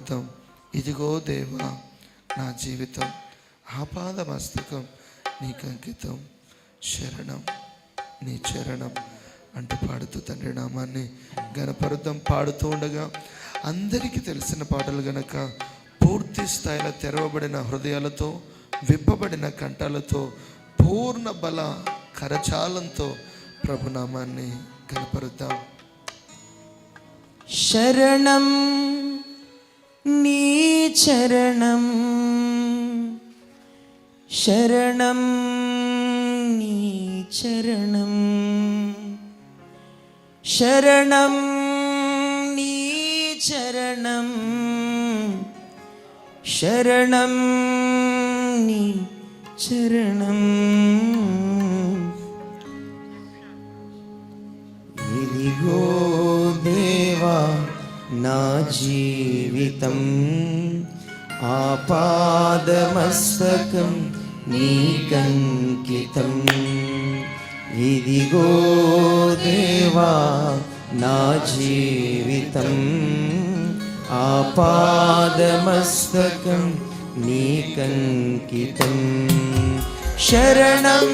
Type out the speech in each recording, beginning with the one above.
కనపరుద్దాం ఇదిగో దేవా నా జీవితం. ఆపాద మస్తకం నీకు అంకితం శరణం నీ చరణం అంటూ పాడుతూ తండ్రి నామాన్ని గణపరుద్ధం పాడుతూ ఉండగా అందరికీ తెలిసిన పాటలు గనక పూర్తి స్థాయిలో తెరవబడిన హృదయాలతో విప్పబడిన కంఠాలతో పూర్ణ బల కరచాలంతో ప్రభునామాన్ని కనపరుద్దాం శరణం నీ చరణం శరణం నీ చరణం శరణం నీ చరణం శరణం నీ చరణం ఇదిగో దేవా నా జీవితం ఆపాదమస్తకం నీకంకితం ఇదిగో దేవా నా జీవితం ఆపాదమస్తకం నీకంకితం శరణం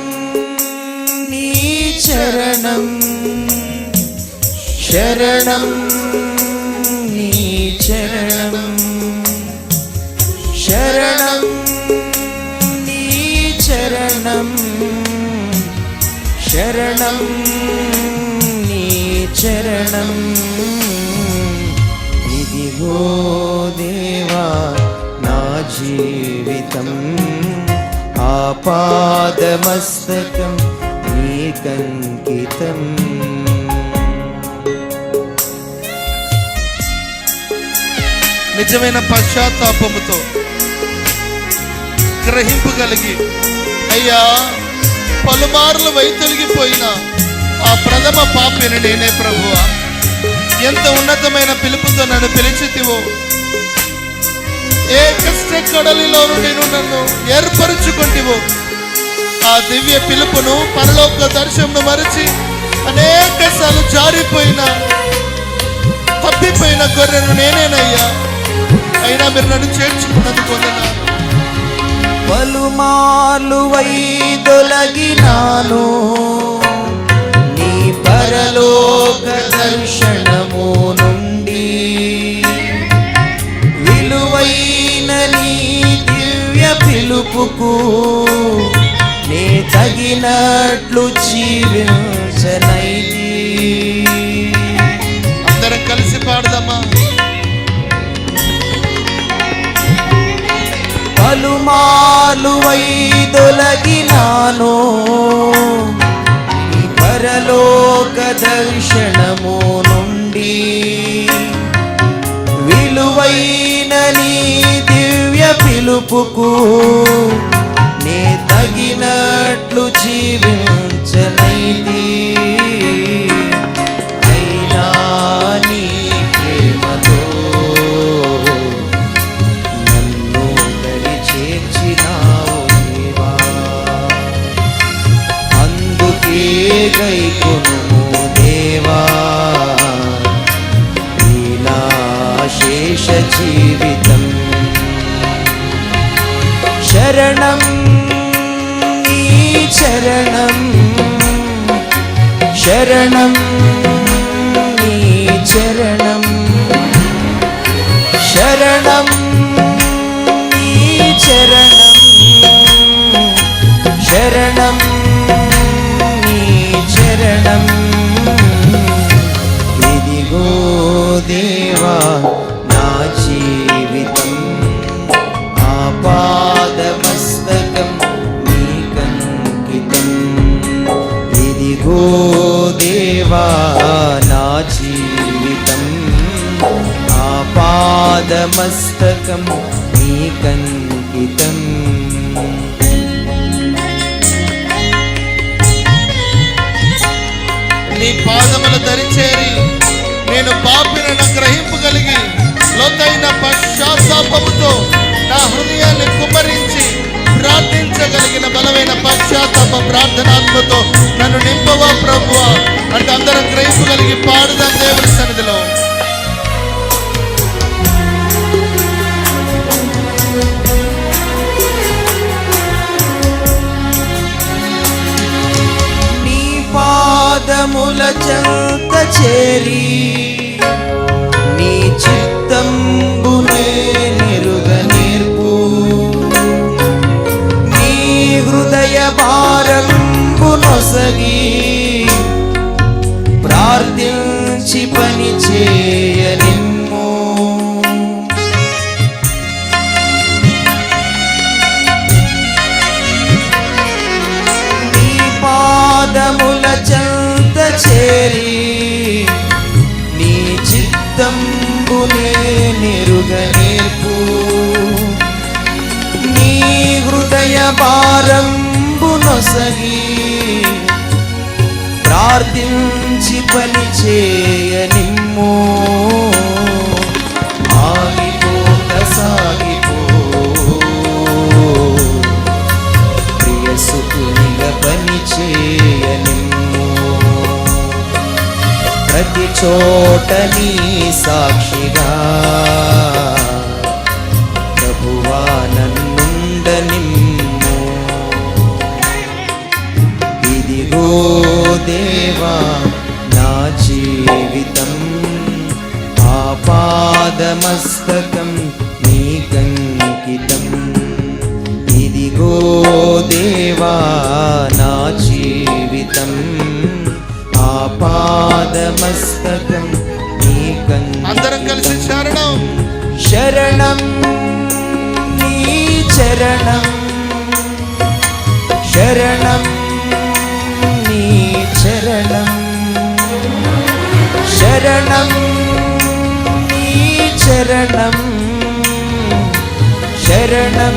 నీ చరణం శరణం చరణం ఇదిగో దేవా నా జీవితం ఆపాదమస్తకం నీకంకితం. నిజమైన పశ్చాత్తాపముతో గ్రహింపు కలిగి అయ్యా పలుమార్లు వైతొలిగిపోయినా ఆ ప్రథమ పాపిని నేనే ప్రభువా. ఎంత ఉన్నతమైన పిలుపుతో నన్ను పిలిచితివో. ఏ కష్ట కడలిలో నేను నన్ను ఏర్పరచుకుంటివో. ఆ దివ్య పిలుపును పరలోక దర్శనం మరచి అనేక సార్లు జారిపోయిన తప్పిపోయిన గొర్రెను నేనేనయ్యా. అయినా మీరు నన్ను చేర్చుకున్నందుకు వందనాలు. పలుమార్లు వైదొలగినాను పిలుపుకు నే తగినట్లు జీవించనైతి. అందరం కలిసి పాడదామా? పలుమాలు వైదొలగినాను పరలోక దర్శనము পুকুর శరణం నీ చరణం శరణం నీ చరణం శరణం నీ చరణం శరణం నీ చరణం ఇదిగో దేవా నీకంకితం నీ పాదములు దరిచేరి నేను పాపినను గ్రహింపు కలిగి లోతైన పశ్చాత్తాపముతో నా హృదయాన్ని కుమరించి ప్రార్థించగలిగిన బలమైన పశ్చాత్తాప ప్రార్థనాత్మతో నన్ను నింపవా ప్రభువా? అంటే అందరం గ్రహింపగలిగి పాడుదాం దేవుని సన్నిధిలో. పాదముల చెంత చేరి నీ చిత్త చిత్తంబునే నిరుగ నీ హృదయ భారంబు ప్రార్థించి పని చోట నీ సాక్షిగా. ప్రభువా నన్నుండ నిమ్ము ఇదిగో దేవా నా జీవితం. ఆపాదమస్తకం నీకంకితం ఇదిగో దేవా నా జీవితం. ఆపాదమస్తకం నీకంకితం అందరం కలిసి శరణం శరణం నీ చరణం శరణం నీ చరణం శరణం నీ చరణం శరణం